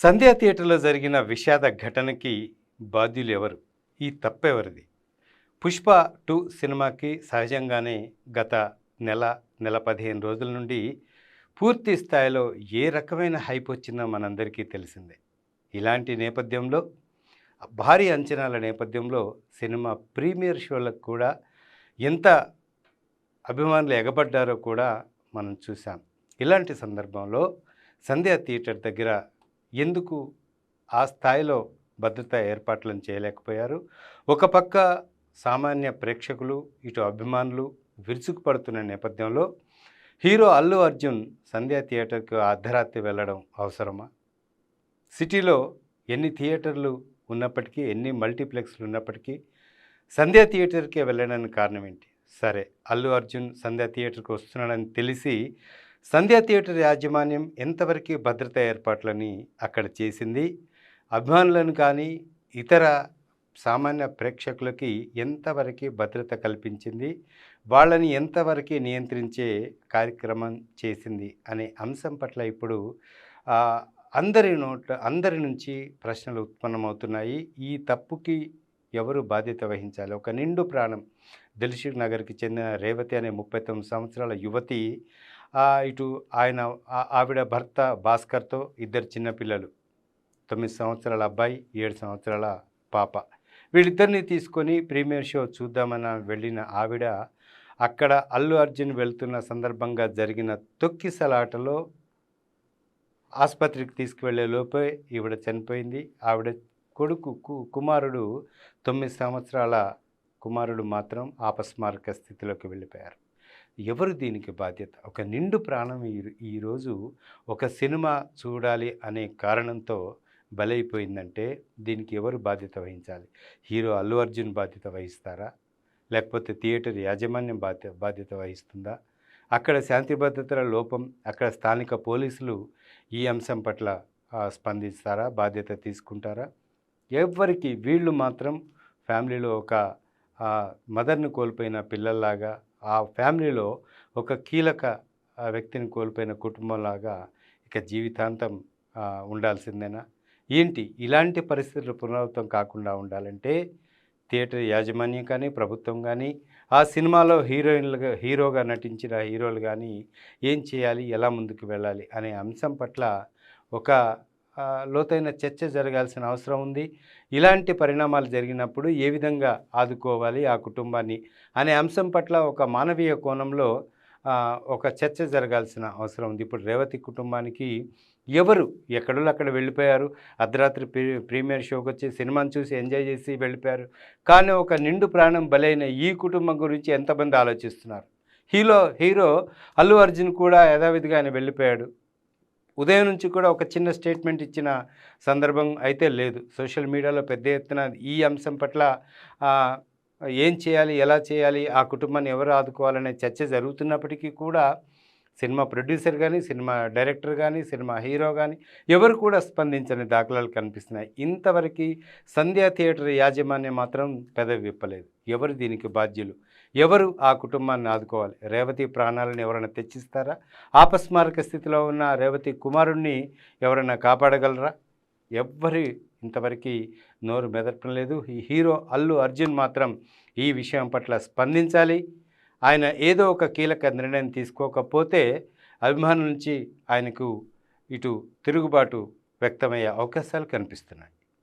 సంధ్యా థియేటర్లో జరిగిన విషాద ఘటనకి బాధ్యులు ఎవరు ఈ తప్పెవరిది? పుష్ప టూ సినిమాకి సహజంగానే గత నెల నెల పదిహేను రోజుల నుండి పూర్తి స్థాయిలో ఏ రకమైన హైప్ వచ్చిందో మనందరికీ తెలిసిందే. ఇలాంటి నేపథ్యంలో భారీ అంచనాల నేపథ్యంలో సినిమా ప్రీమియర్ షోలకు కూడా ఎంత అభిమానులు ఎగబడ్డారో కూడా మనం చూసాం ఇలాంటి సందర్భంలో సంధ్యా థియేటర్ దగ్గర ఎందుకు ఆ స్థాయిలో భద్రతా ఏర్పాట్లను చేయలేకపోయారు? ఒక పక్క సామాన్య ప్రేక్షకులు ఇటు అభిమానులు విరుచుకుపడుతున్న నేపథ్యంలో హీరో అల్లు అర్జున్ సంధ్యా థియేటర్కు అర్ధరాత్రి వెళ్ళడం అవసరమా? సిటీలో ఎన్ని థియేటర్లు ఉన్నప్పటికీ ఎన్ని మల్టీప్లెక్స్లు ఉన్నప్పటికీ సంధ్యా థియేటర్కే వెళ్ళడానికి కారణం ఏంటి? సరే అల్లు అర్జున్ సంధ్యా థియేటర్కి వస్తున్నాడని తెలిసి సంధ్యా థియేటర్ యాజమాన్యం ఎంతవరకు భద్రత ఏర్పాట్లని అక్కడ చేసింది? అభిమానులను కానీ ఇతర సామాన్య ప్రేక్షకులకి ఎంతవరకు భద్రత కల్పించింది? వాళ్ళని ఎంతవరకు నియంత్రించే కార్యక్రమం చేసింది అనే అంశం పట్ల ఇప్పుడు అందరి నోట్ అందరి నుంచి ప్రశ్నలు ఉత్పన్నమవుతున్నాయి. ఈ తప్పుకి ఎవరు బాధ్యత వహించాలి? ఒక నిండు ప్రాణం దిల్షుక్ నగర్కి చెందిన రేవతి అనే ముప్పై తొమ్మిది సంవత్సరాల యువతి ఇటు ఆయన ఆ- ఆవిడ భర్త భాస్కర్తో ఇద్దరు చిన్నపిల్లలు తొమ్మిది సంవత్సరాల అబ్బాయి ఏడు సంవత్సరాల పాప. వీళ్ళిద్దరిని తీసుకొని ప్రీమియర్ షో చూద్దామని వెళ్ళిన ఆవిడ అక్కడ అల్లు అర్జున్ వెళ్తున్న సందర్భంగా జరిగిన తొక్కిసలాటలో ఆసుపత్రికి తీసుకువెళ్ళే లోపే ఈవిడ చనిపోయింది. ఆవిడ కొడుకు కు- కుమారుడు తొమ్మిది సంవత్సరాల కుమారుడు మాత్రం ఆపస్మారక స్థితిలోకి వెళ్ళిపోయారు. ఎవరు దీనికి బాధ్యత? ఒక నిండు ప్రాణం ఈ ఈరోజు ఒక సినిమా చూడాలి అనే కారణంతో బలైపోయిందంటే దీనికి ఎవరు బాధ్యత వహించాలి? హీరో అల్లు అర్జున్ బాధ్యత వహిస్తారా? లేకపోతే థియేటర్ యాజమాన్యం బాధ్యత బాధ్యత వహిస్తుందా? అక్కడ శాంతి భద్రతల లోపం అక్కడ స్థానిక పోలీసులు ఈ అంశం పట్ల స్పందిస్తారా? బాధ్యత తీసుకుంటారా? ఎవరికి వీళ్ళు మాత్రం ఫ్యామిలీలో ఒక మదర్ను మదర్ని కోల్పోయిన పిల్లల్లాగా ఆ ఫ్యామిలీలో ఒక కీలక వ్యక్తిని కోల్పోయిన కుటుంబంలాగా ఇక జీవితాంతం ఉండాల్సిందేనా? ఏంటి ఇలాంటి పరిస్థితులు పునరావృతం కాకుండా ఉండాలంటే థియేటర్ యాజమాన్యం కానీ ప్రభుత్వం కానీ ఆ సినిమాలో హీరోయిన్లుగా హీరోగా నటించిన హీరోలు కానీ ఏం చేయాలి ఎలా ముందుకు వెళ్ళాలి అనే అంశం పట్ల ఒక లోతైన చర్చ జరగాల్సిన అవసరం ఉంది. ఇలాంటి పరిణామాలు జరిగినప్పుడు ఏ విధంగా ఆదుకోవాలి ఆ కుటుంబాన్ని అనే అంశం పట్ల ఒక మానవీయ కోణంలో ఒక చర్చ జరగాల్సిన అవసరం ఉంది. ఇప్పుడు రేవతి కుటుంబానికి ఎవరు ఎక్కడో అక్కడ వెళ్ళిపోయారు? అర్ధరాత్రి ప్రీ ప్రీమియర్ షోకి వచ్చి సినిమాని చూసి ఎంజాయ్ చేసి వెళ్ళిపోయారు. కానీ ఒక నిండు ప్రాణం బలైన ఈ కుటుంబం గురించి ఎంతమంది ఆలోచిస్తున్నారు? హీరో హీరో అల్లు అర్జున్ కూడా యథావిధిగా ఆయన వెళ్ళిపోయాడు. ఉదయం నుంచి కూడా ఒక చిన్న స్టేట్మెంట్ ఇచ్చిన సందర్భం అయితే లేదు. సోషల్ మీడియాలో పెద్ద ఎత్తున ఈ అంశం పట్ల ఏం చేయాలి ఎలా చేయాలి ఆ కుటుంబాన్ని ఎవరు ఆదుకోవాలనే చర్చ జరుగుతున్నప్పటికీ కూడా సినిమా ప్రొడ్యూసర్ కానీ సినిమా డైరెక్టర్ కానీ సినిమా హీరో కానీ ఎవరు కూడా స్పందించని దాఖలాలు కనిపిస్తున్నాయి. ఇంతవరకు సంధ్యా థియేటర్ యాజమాన్యం మాత్రం పెదవి విప్పలేదు. ఎవరు దీనికి బాధ్యులు? ఎవరు ఆ కుటుంబాన్ని ఆదుకోవాలి? రేవతి ప్రాణాలను ఎవరైనా తెచ్చిస్తారా? ఆపస్మారక స్థితిలో ఉన్న రేవతి కుమారుణ్ణి ఎవరైనా కాపాడగలరా? ఎవ్వరి ఇంతవరకు నోరు మెదపడం లేదు. ఈ హీరో అల్లు అర్జున్ మాత్రం ఈ విషయం పట్ల స్పందించాలి. ఆయన ఏదో ఒక కీలక నిర్ణయం తీసుకోకపోతే అభిమానుల నుంచి ఆయనకు ఇటు తిరుగుబాటు వ్యక్తమయ్యే అవకాశాలు కనిపిస్తున్నాయి.